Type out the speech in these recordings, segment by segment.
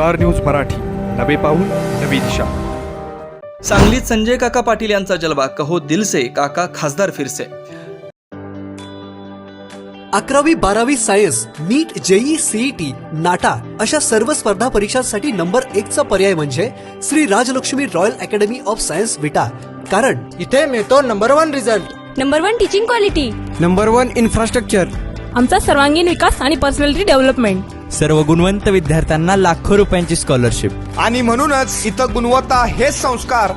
Star news Marathi. नवे पाऊल नवी दिशा. सांगलीत संजय काका पाटील यांचा जलवा कहो दिल से काका खासदार फिरसे. अकरावी बारावी science NEET JEE CET NATA अशा सर्व स्पर्धा परीक्षांसाठी नंबर एक चा पर्याय म्हणजे Shri Rajlakshmi royal academy of science Vita. कारण इथे मिळतो number one result. Number one teaching quality. Number one infrastructure. आमचा सर्वांगीण विकास आणि पर्सनॅलिटी डेव्हलपमेंट. सर्व गुणवंत विद्यार्थ्यांना लाखो रुपयांची स्कॉलरशिप आणि म्हणूनच इथं गुणवत्ता हेच संस्कार.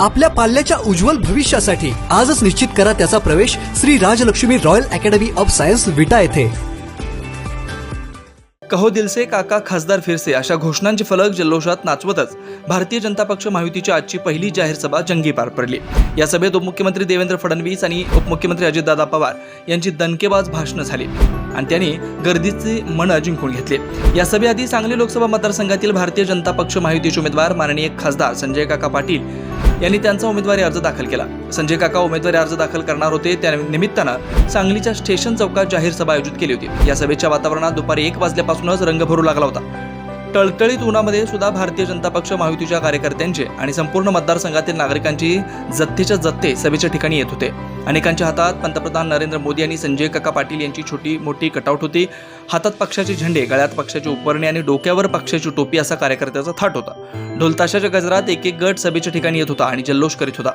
आपल्या पाल्याच्या उज्ज्वल भविष्यासाठी आजच निश्चित करा त्याचा प्रवेश Shri Rajlakshmi royal academy of science Vita येथे. कहो दिल से काका खासदार फिरसे अशा घोषणांचे फलक जल्लोषात नाचवतच भारतीय जनता पक्ष महायुतीची आजची पहिली जाहीर सभा जंगी पार पडली. या सभेत उपमुख्यमंत्री देवेंद्र फडणवीस आणि उपमुख्यमंत्री अजितदादा पवार यांची दणकेबाज भाषणं झाली. आणि त्यांनी गर्दीचे मन जिंकून घेतले. या सभेआधी सांगली लोकसभा मतदारसंघातील भारतीय जनता पक्ष महायुतीचे उमेदवार माननीय खासदार संजय काका पाटील यांनी त्यांचा उमेदवारी अर्ज दाखल केला. संजय काका उमेदवारी अर्ज दाखल करणार होते त्या निमित्तानं सांगलीच्या स्टेशन चौकात जाहीर सभा आयोजित केली होती. या सभेच्या वातावरणात दुपारी एक वाजल्यापासूनच रंग भरू लागला होता. टळटळीत उन्हामध्ये सुद्धा भारतीय जनता पक्ष महायुतीच्या कार्यकर्त्यांचे आणि संपूर्ण मतदारसंघातील नागरिकांची जत्थेच्या जत्थे सभेच्या ठिकाणी येत होते. अनेकांच्या हातात पंतप्रधान नरेंद्र मोदी आणि संजय काका पाटील यांची छोटी मोठी कटआउट होती. हातात पक्षाचे झेंडे गळ्यात पक्षाची उपरणे आणि डोक्यावर पक्षाची टोपी असा कार्यकर्त्याचा थाट होता. ढोलताशाच्या गजरात एक एक गट सभेच्या ठिकाणी येत होता आणि जल्लोष करीत होता.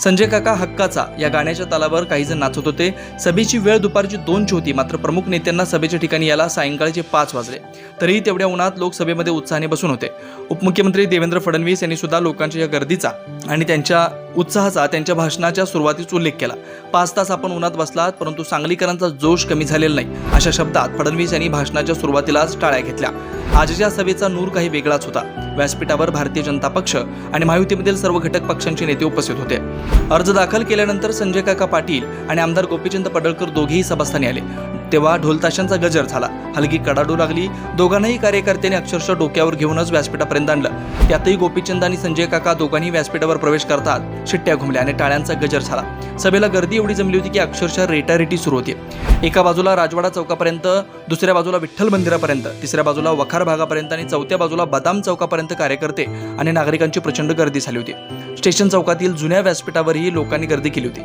संजय काका हक्काचा या गाण्याच्या तालावर काही जण नाचत होते. सभेची वेळ दुपारची दोनची होती मात्र प्रमुख नेत्यांना सभेच्या ठिकाणी यायला सायंकाळचे पाच वाजले. तरीही तेवढ्या उन्हात लोकसभेमध्ये सभेमध्ये उत्साहाने बसून होते. उपमुख्यमंत्री देवेंद्र फडणवीस यांनी सुद्धा लोकांच्या या गर्दीचा आणि त्यांच्या उत्साहाचा त्यांच्या भाषणाच्या सुरुवातीच उल्लेख केला. पाच तास आपण उन्हात बसलात परंतु सांगलीकरांचा जोश कमी झालेला नाही. अशा शब्दात फडणवीस यांनी भाषणाच्या सुरुवातीलाच टाळ्या घेतल्या. आजच्या सभेचा नूर काही वेगळाच होता. व्यासपीठावर भारतीय जनता पक्ष आणि महायुतीमधील सर्व घटक पक्षांचे नेते उपस्थित होते. अर्ज दाखल केल्यानंतर संजय काका पाटील आणि आमदार गोपीचंद पडळकर दोघेही सभास्थानी आले. तेव्हा ढोलताशांचा गजर झाला. हलगी कडाडू लागली. दोघांनाही कार्यकर्त्यांनी अक्षरशः डोक्यावर घेऊनच व्यासपीठापर्यंत आणलं. त्यातही गोपीचंद आणि संजय काका दोघांनी व्यासपीठावर प्रवेश करतात. शिट्ट्या घुमल्या आणि टाळ्यांचा गजर झाला. सभेला गर्दी एवढी जमली होती की अक्षरशः रेटारेटी सुरू होती. एका बाजूला राजवाडा चौकापर्यंत दुसऱ्या बाजूला विठ्ठल मंदिरापर्यंत तिसऱ्या बाजूला वखार भागापर्यंत आणि चौथ्या बाजूला बदाम चौकापर्यंत कार्यकर्ते आणि नागरिकांची प्रचंड गर्दी झाली होती. स्टेशन चौकातील जुन्या व्यासपीठावरही लोकांनी गर्दी केली होती.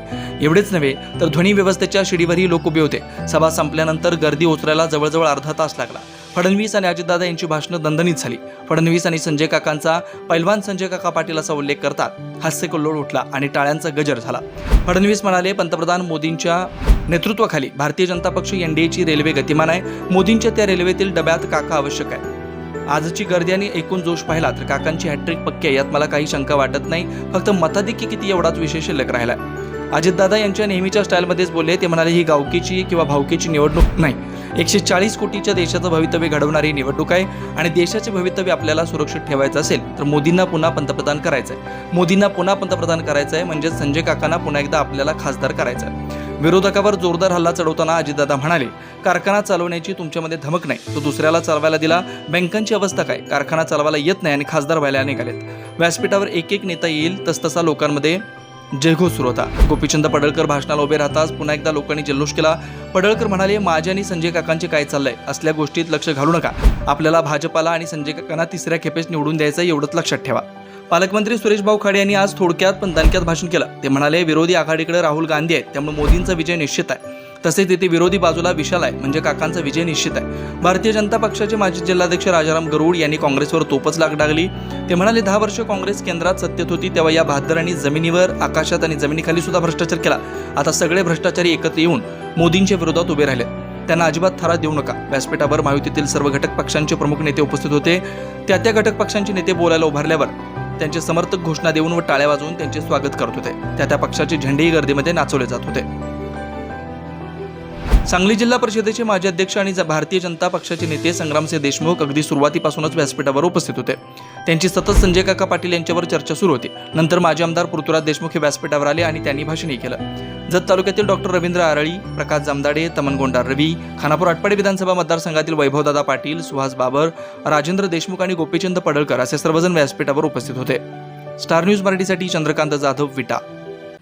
एवढेच नव्हे तर ध्वनी व्यवस्थेच्या शिडीवरही लोक उभे होते. सभा संपल्यानंतर गर्दी ओसरायला जवळजवळ अर्धा तास लागला. फडणवीस आणि अजितदादा यांची भाषणं दणदणीत झाली. फडणवीस आणि संजय काकांचा पैलवान संजय काका पाटील असा उल्लेख करतात. हास्यकल्लोळ उठला आणि टाळ्यांचा गजर झाला. फडणवीस म्हणाले पंतप्रधान मोदींच्या नेतृत्वाखाली भारतीय जनता पक्ष एनडीएची रेल्वे गतिमान आहे. मोदींच्या त्या रेल्वेतील डब्यात काका आवश्यक आहे. आजची गर्दी आणि एकूण जोश पाहिला तर काकांची हॅट्रिक पक्की आहे यात मला काही शंका वाटत नाही. फक्त मताधिक्य किती एवढाच विषय शिल्लक राहिला अजितदादा यांच्या नेहमीच्या स्टाईलमध्येच बोलले ते म्हणाले ही गावकीची किंवा भावकीची निवडणूक नाही. एकशे चाळीस कोटीच्या देशाचं भवितव्य घडवणारी निवडणूक आहे आणि देशाचे भवितव्य आपल्याला सुरक्षित ठेवायचं असेल तर मोदींना पुन्हा पंतप्रधान करायचं आहे मोदींना पुन्हा पंतप्रधान करायचं आहे म्हणजे संजय काकांना पुन्हा एकदा आपल्याला खासदार करायचं आहे विरोधकावर जोरदार हल्ला चढवताना अजितदादा म्हणाले कारखाना चालवण्याची तुमच्यामध्ये धमक नाही. तो दुसऱ्याला चालवायला दिला. बँकांची अवस्था काय? कारखाना चालवायला येत नाही आणि खासदार व्हायला निघालेत. व्यासपीठावर एक एक नेता येईल तसतसा लोकांमध्ये जयघोष सुरू होता. गोपीचंद पडळकर भाषणाला उभे राहताच पुन्हा एकदा लोकांनी जल्लोष केला. पडळकर म्हणाले माझ्या आणि संजय काकांचे काय चाललंय? असल्या गोष्टीत लक्ष घालू नका. आपल्याला भाजपाला आणि संजय काकांना तिसऱ्या खेपेस निवडून द्यायचं एवढंच लक्षात ठेवा. पालकमंत्री सुरेश भाऊ खाडे यांनी आज थोडक्यात पण दणक्यात भाषण केलं. ते म्हणाले विरोधी आघाडीकडे राहुल गांधी आहेत त्यामुळे मोदींचा विजय निश्चित आहे. तसेच तिथे विरोधी बाजूला विशाल आहे म्हणजे काकांचा विजय निश्चित आहे. भारतीय जनता पक्षाचे माजी जिल्हाध्यक्ष राजाराम गरुड यांनी काँग्रेसवर तोपच लाग डागली. ते म्हणाले दहा वर्ष काँग्रेस केंद्रात सत्तेत होती तेव्हा या बहादरांनी जमिनीवर आकाशात आणि जमिनीखाली सुद्धा भ्रष्टाचार केला. आता सगळे भ्रष्टाचारी एकत्र येऊन मोदींच्या विरोधात उभे राहिले. त्यांना अजिबात थरा देऊ नका. व्यासपीठावर महायुतीतील सर्व घटक पक्षांचे प्रमुख नेते उपस्थित होते. त्या त्या घटक पक्षांचे नेते बोलायला उभारल्यावर त्यांचे समर्थक घोषणा देऊन व टाळ्या वाजवून त्यांचे स्वागत करत होते. त्या त्या पक्षाचे झेंडेही गर्दीमध्ये नाचवले जात होते. सांगली जिल्हा परिषदेचे माजी अध्यक्ष आणि भारतीय जनता पक्षाचे नेते संग्रामसिंह देशमुख अगदी सुरुवातीपासूनच व्यासपीठावर उपस्थित होते. त्यांची सतत संजय काका पाटील यांच्यावर चर्चा सुरू होती. नंतर माजी आमदार पृथ्वीराज देशमुख हे व्यासपीठावर आले आणि त्यांनी भाषणही केलं. जत तालुक्यातील डॉक्टर रवींद्र आरळी प्रकाश जामदाडे तमनगोंडा रवी खानापूर आटपाडी विधानसभा मतदारसंघातील वैभवदादा पाटील सुहास बाबर राजेंद्र देशमुख आणि गोपीचंद पडळकर असे सर्वजण व्यासपीठावर उपस्थित होते. स्टार न्यूज मराठीसाठी चंद्रकांत जाधव विटा.